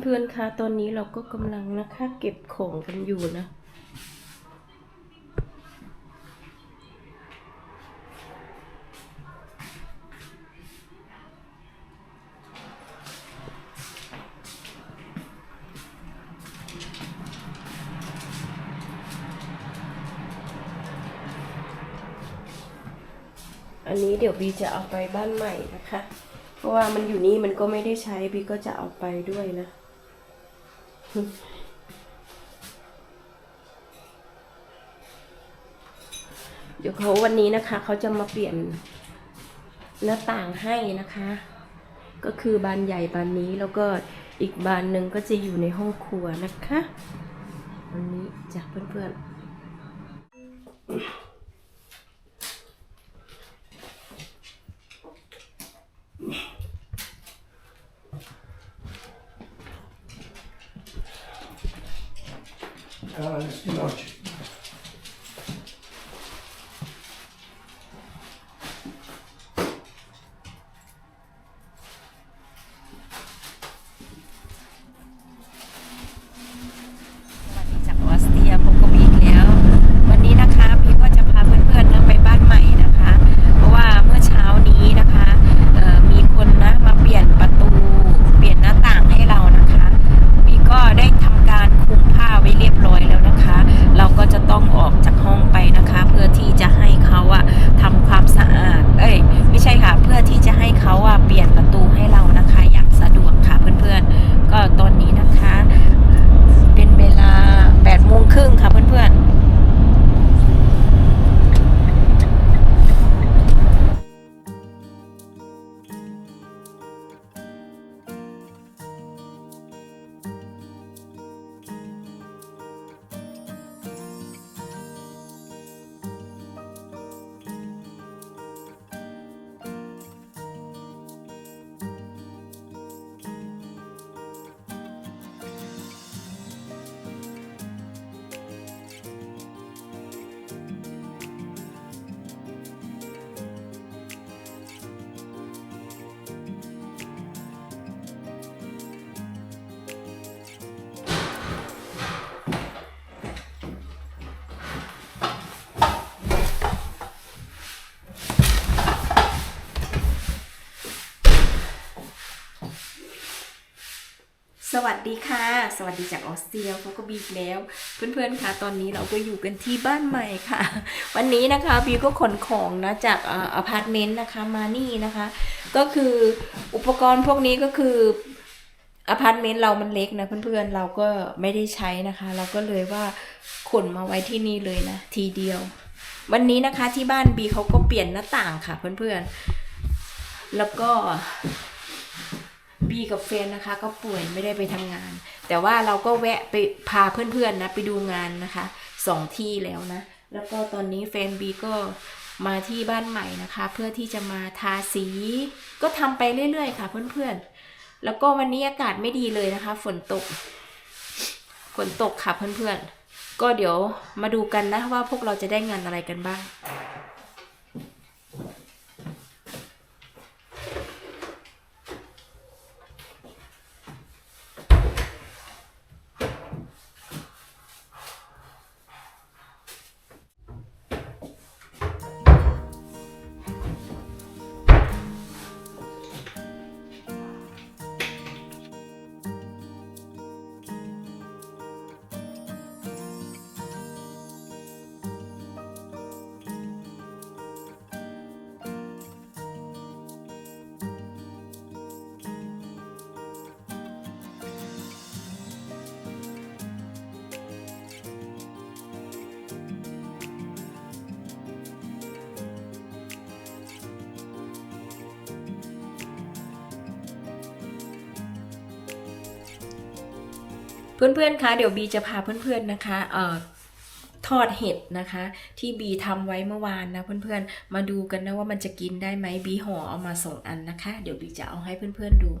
เพื่อนๆคะตอนนี้เราก็กำลังนะคะเก็บของกันอยู่นะอันนี้เดี๋ยวบีจะเอาไปบ้านใหม่นะคะ เพราะว่ามันอยู่นี่มันก็ไม่ได้ใช้บีก็จะเอาไปด้วยนะ เดี๋ยวเขาวันนี้นะคะ เขาจะมาเปลี่ยนหน้าต่างให้นะคะ ก็คือบานใหญ่บานนี้แล้วก็อีกบานหนึ่งก็จะอยู่ในห้องครัวนะคะ วันนี้จากเพื่อนๆ วัสดีค่ะ สวัสดีจากออสเตรียพบกับบีกแล้ว เพื่อนๆค่ะ ตอนนี้เราก็อยู่กันที่บ้านใหม่ค่ะ วันนี้นะคะบีก็ขนของนะจากอพาร์ตเมนต์นะคะมานี่นะคะ ก็คืออุปกรณ์พวกนี้ก็คืออพาร์ตเมนต์เรามันเล็กนะเพื่อนๆเราก็ไม่ได้ใช้นะคะ เราก็เลยว่าขนมาไว้ที่นี่เลยนะ ทีเดียว วันนี้นะคะที่บ้านบีเขาก็เปลี่ยนหน้าต่างค่ะเพื่อนๆแล้วก็ บีกับเฟนนะคะ ก็ป่วยไม่ได้ไปทำงาน แต่ว่าเราก็แวะไปพาเพื่อนๆนะไปดูงานนะคะสองที่แล้วนะ แล้วก็ตอนนี้แฟนบีก็มาที่บ้านใหม่นะคะ เพื่อที่จะมาทาสี ก็ทำไปเรื่อยๆค่ะเพื่อนๆ แล้วก็วันนี้อากาศไม่ดีเลยนะคะ ฝนตก ฝนตกค่ะเพื่อนๆ ก็เดี๋ยวมาดูกันนะว่าพวกเราจะได้งานอะไรกันบ้าง เพื่อนๆคะเดี๋ยวบีจะพาเพื่อนๆนะคะเอ่อทอดเห็ดนะคะ ที่บีทำไว้เมื่อวานนะเพื่อนๆ มาดูกันนะว่ามันจะกินได้ไหมบีห่อเอามาส่งอันนะคะ เดี๋ยวบีจะเอาให้เพื่อนๆดู น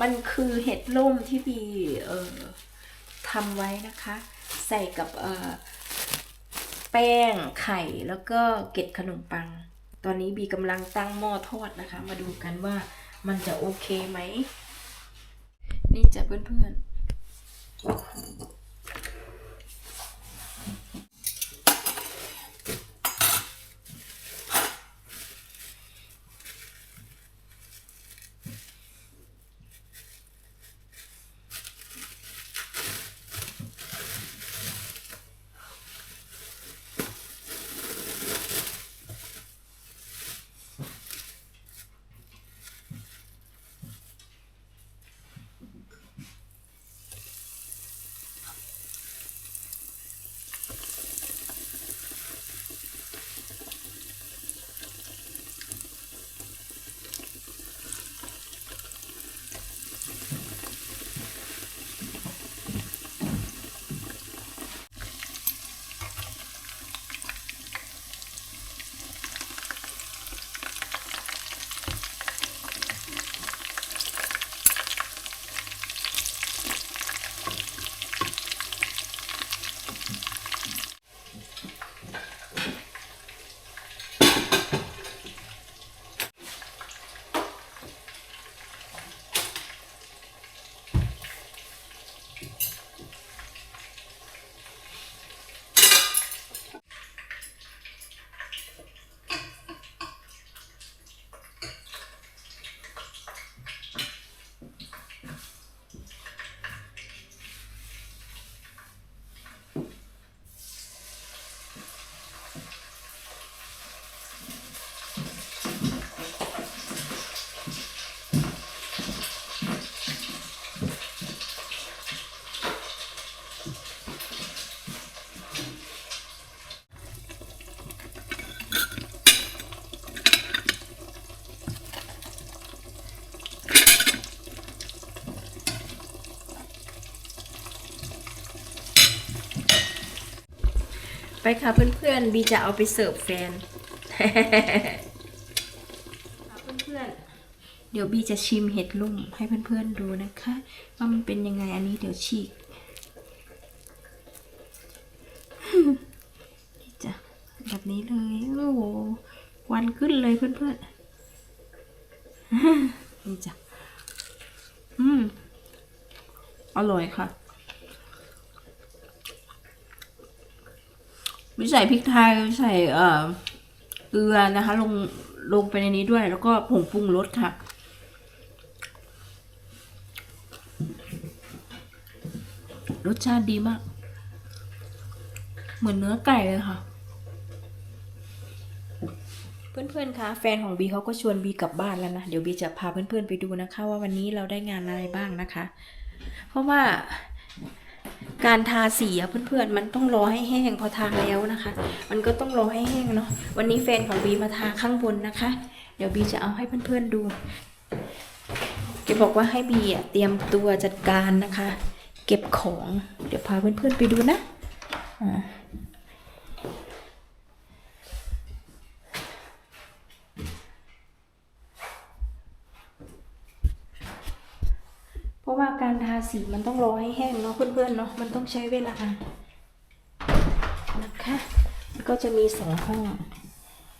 มันคือเห็ดล่มที่บีเอ่อทำไว้นะคะ ใส่กับเอ่อแป้งไข่แล้วก็เกล็ดขนมปัง ตอนนี้บีกำลังตั้งหม้อทอดนะคะ มาดูกันว่ามันจะโอเคไหม นี่จ้ะเพื่อนๆ ค่ะเพื่อนๆ บีจะเอาไปเสิร์ฟแฟนค่ะเพื่อนๆ เดี๋ยวบีจะชิมเห็ดลุ่มให้เพื่อนๆดูนะคะว่ามันเป็นยังไงอันนี้เดี๋ยวฉีกนี่จ้ะแบบนี้เลยโอ้โหควันขึ้นเลยเพื่อนๆนี่จ้ะอืมอร่อยค่ะ ไม่ใส่พริกไทยใส่เอ่อเกลือนะคะ ลงลงไปในนี้ด้วย แล้วก็ผงปรุงรสค่ะ รสชาติดีมาก เหมือนเนื้อไก่เลยค่ะ เพื่อนๆคะแฟนของบีเขาก็ชวนบีกลับบ้านแล้วนะ เดี๋ยวบีจะพาเพื่อนๆไปดูนะคะ ว่าวันนี้เราได้งานอะไรบ้างนะคะ เพราะว่า การทาสีอะเพื่อนๆ มันต้องรอให้แห้งพอทาแล้วนะคะ มันก็ต้องรอให้แห้งเนาะ วันนี้แฟนของบีมาทาข้างบนนะคะ เดี๋ยวบีจะเอาให้เพื่อนๆดูแกบอกว่าให้บีอะเตรียมตัวจัดการนะคะ เก็บของ เดี๋ยวพาเพื่อนๆไปดูนะอ่า ราะว่าการทาสีมันต้องรอให้แห้งเนาะเพื่อนๆเนาะมันต้องใช้เวลานะคะแล้วก็จะมีสองห้อง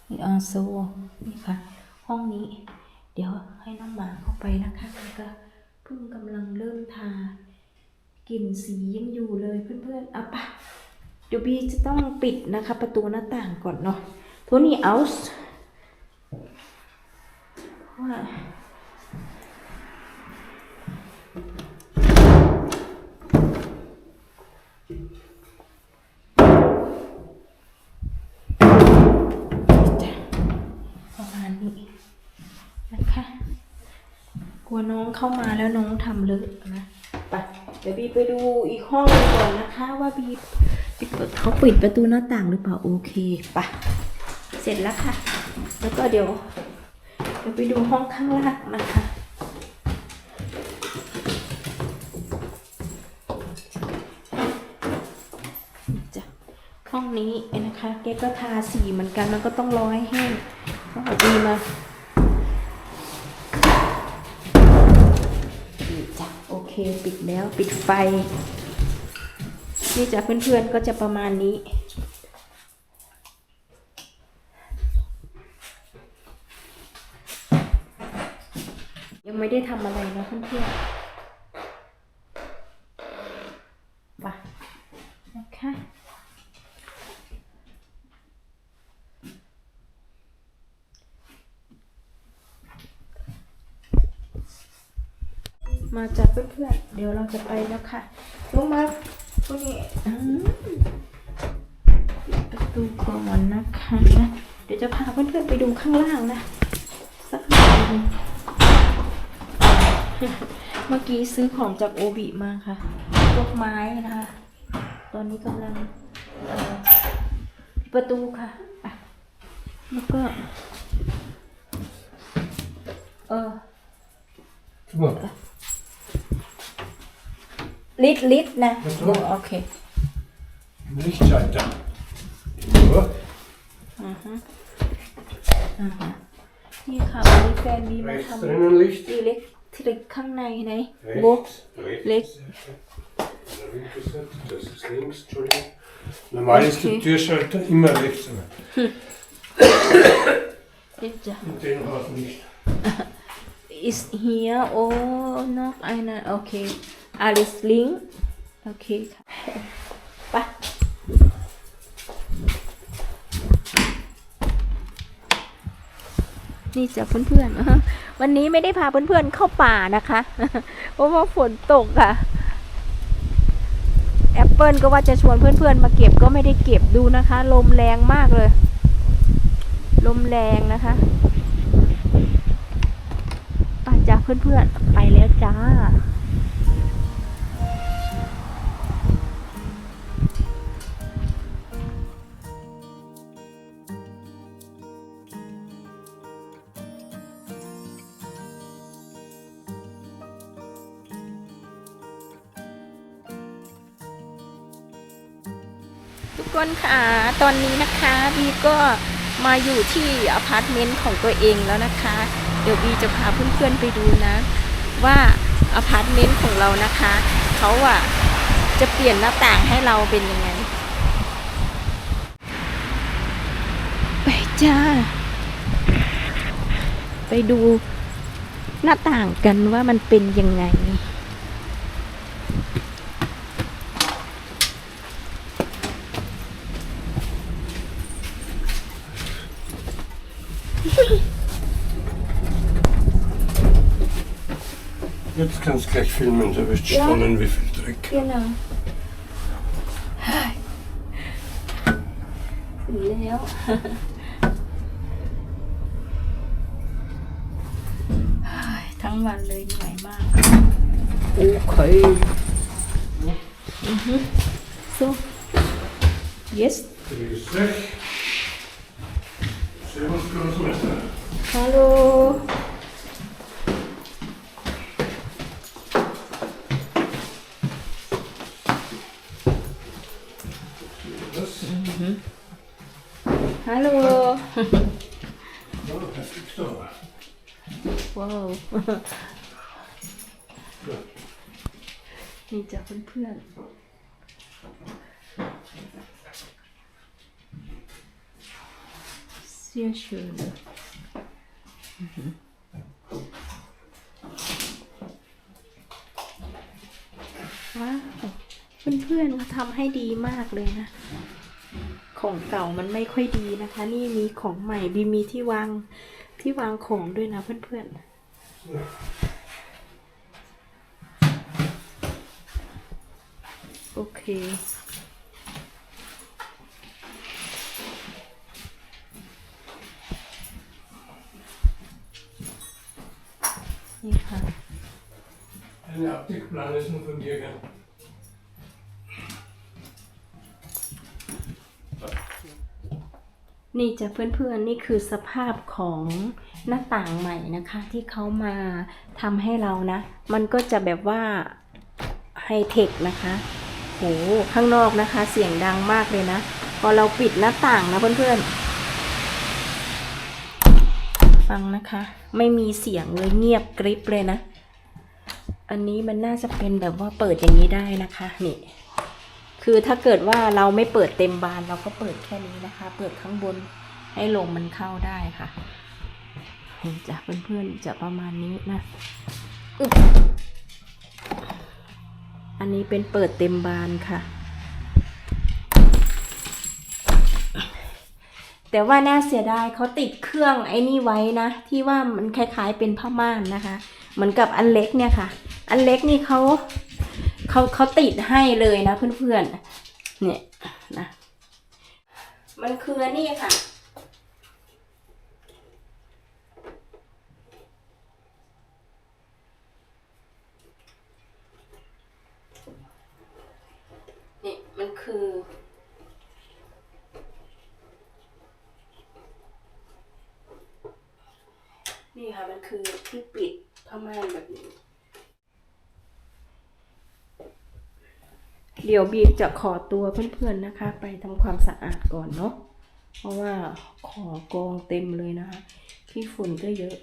มีอาโซนี่ค่ะ ห้องนี้ เดี๋ยวให้น้องหมาเข้าไปนะคะแล้วก็เพิ่งกำลังเริ่มทากลิ่นสียังอยู่เลยเพื่อนๆเอาปะเดี๋ยวบีจะต้องปิดนะคะ ประตูหน้าต่างก่อนเนาะโทนี่เอาส์ว่า ลัวน้องเข้ามาแล้วน้องทำเลอะนะไปเดี๋ยวบีไปดูอีกห้องนึงก่อนนะคะว่าบีเขาปิดประตูหน้าต่างหรือเปล่าโอเคไปเสร็จแล้วค่ะ แล้วก็เดี๋ยวเดี๋ยวไปดูห้องข้างล่างนะคะจ้ะห้องนี้นะคะเก๊ก็ทาสีเหมือนกันมันก็ต้องรอให้แห้งก็เอาดีมา ปิดแล้วปิดไฟ นี่จะเพื่อนๆก็จะประมาณนี้ ยังไม่ได้ทำอะไรนะเพื่อนๆ ยวเราจะไปแล้วค่ะลงมาพวกนี้ประตูก่อนนะคะ เดี๋ยวจะพาเพื่อนๆไปดูข้างล่างนะ สักหน่อยเมื่อกี้ซื้อของจากโอบิมาค่ะพวกไม้นะคะ ตอนนี้กำลังประตูค่ะแล้วก็ เออ Guck mal, ลิดลิดนะประตูโอเค Lichtschalter. So, นี่ค่ะวันนี้แฟนบีมา rechts ทำ drinnen Licht. อิเล็กทริกข้างในไหนโบ Rechts, rechts. Licht. Der linke Seite, das ist links, Entschuldigung. Normal ist Okay. der Türschalter immer rechts, aber เดี๋ยวจะ in dem Haus nicht. is here oh not ไอ้นั่นโอเค Alice Link โอเคค่ะไปนี่จะเพื่อนๆวันนี้ไม่ได้พาเพื่อนๆเข้าป่านะคะ เพราะว่าฝนตกค่ะ แอปเปิลก็ว่าจะชวนเพื่อนๆ มาเก็บก็ไม่ได้เก็บดูนะคะ ลมแรงมากเลย ลมแรงนะคะไป่าจ้าเพื่อนๆ ไปแล้วจ้า คนค่ะ ตอนนี้นะคะบีก็มาอยู่ที่อพาร์ตเมนต์ของตัวเองแล้วนะคะ เดี๋ยวบีจะพาเพื่อนๆไปดูนะ ว่าอพาร์ตเมนต์ของเรานะคะเขาอะจะเปลี่ยนหน้าต่างให้เราเป็นยังไง ไปจ้า ไปดูหน้าต่างกันว่ามันเป็นยังไง Jetzt kannst du gleich filmen, da wirst du Ja. staunen, wie viel Dreck. Genau. ถึงแล้ว ทั้งวันเลยเหนื่อยมาก โอเค อือฮึ so yes Grüß dich. Servus, Großmeister. hallo ว้าวนี่จ้ะเพื่อนๆเสียเชิญว้าวเพื่อนๆเขาทำให้ดีมากเลยนะ ของเก่ามันไม่ค่อยดีนะคะ นี่มีของใหม่บีมีที่วางที่วางของด้วยนะเพื่อนๆ โอเคนี่ค่ะ Eine Abdeckplane ist nur von dir, gell? นี่จะเพื่อนๆนี่คือสภาพของหน้าต่างใหม่นะคะ ที่เขามาทำให้เรานะ มันก็จะแบบว่าไฮเทคนะคะโหข้างนอกนะคะ เสียงดังมากเลยนะ พอเราปิดหน้าต่างนะเพื่อนๆ ฟังนะคะ ไม่มีเสียงเลยเงียบกริบเลยนะ อันนี้มันน่าจะเป็นแบบว่าเปิดอย่างนี้ได้นะคะ นี่ คือถ้าเกิดว่าเราไม่เปิดเต็มบานเราก็เปิดแค่นี้นะคะ เปิดข้างบนให้ลมมันเข้าได้ค่ะจ้ะเพื่อนๆจะประมาณนี้นะอันนี้เป็นเปิดเต็มบานค่ะ แต่ว่าน่าเสียดายเขาติดเครื่องไอ้นี่ไว้นะ ที่ว่ามันคล้ายๆเป็นผ้าม่านนะคะ เหมือนกับอันเล็กเนี่ยค่ะ อันเล็กนี่เขา เขาเขาติดให้เลยนะเพื่อนๆ เนี่ยนะ มันคืออันนี่ค่ะนี่มันคือนี่ค่ะมันคือที่ปิดผ้าม่านแบบนี้ เดี๋ยวบีมจะขอตัวเพื่อนๆนะคะ ไปทำความสะอาดก่อนเนาะเพราะว่าขอกองเต็มเลยนะคะที่ฝุ่นก็เยอะ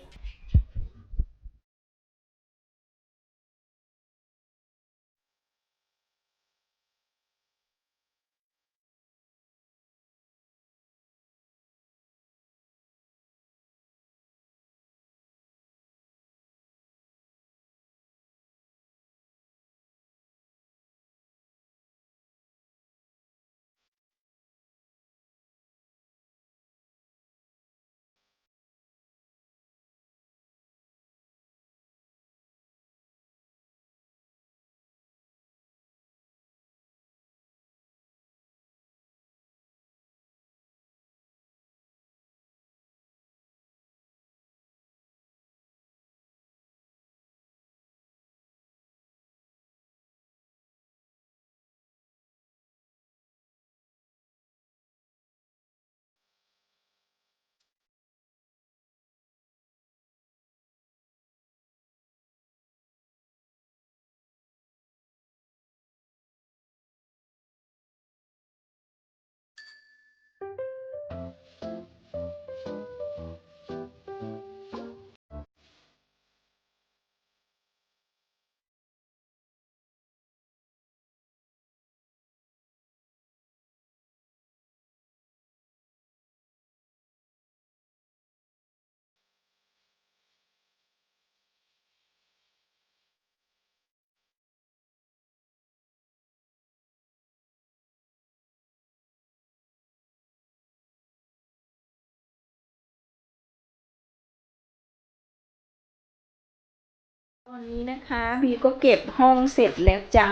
ตอนนี้นะคะบีก็เก็บห้องเสร็จแล้วจ้า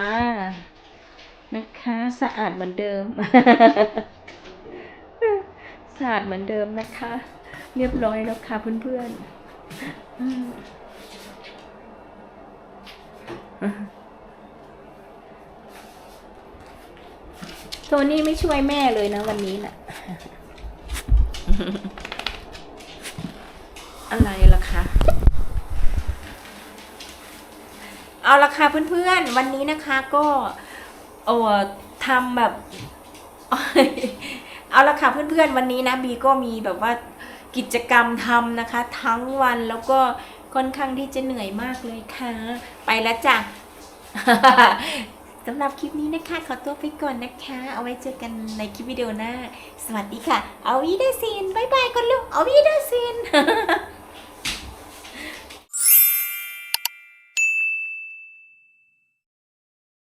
นะคะ สะอาดเหมือนเดิม สะอาดเหมือนเดิมนะคะ เรียบร้อยแล้วค่ะเพื่อนๆโทนี่ไม่ช่วยแม่เลยนะวันนี้น่ะ อะไรล่ะคะ เอาละค่ะเพื่อนๆ วันนี้นะคะก็เออทำแบบ เอาละค่ะเพื่อนๆ วันนี้นะบีก็มีแบบว่ากิจกรรมทำนะคะ ทั้งวันแล้วก็ค่อนข้างที่จะเหนื่อยมากเลยค่ะ ไปแล้วจ้ะสำหรับคลิปนี้นะคะ ขอตัวไปก่อนนะคะ เอาไว้เจอกันในคลิปวิดีโอหน้า สวัสดีค่ะ เอาวีเดซินบายบายก่อนลูกเอาวีเดซิน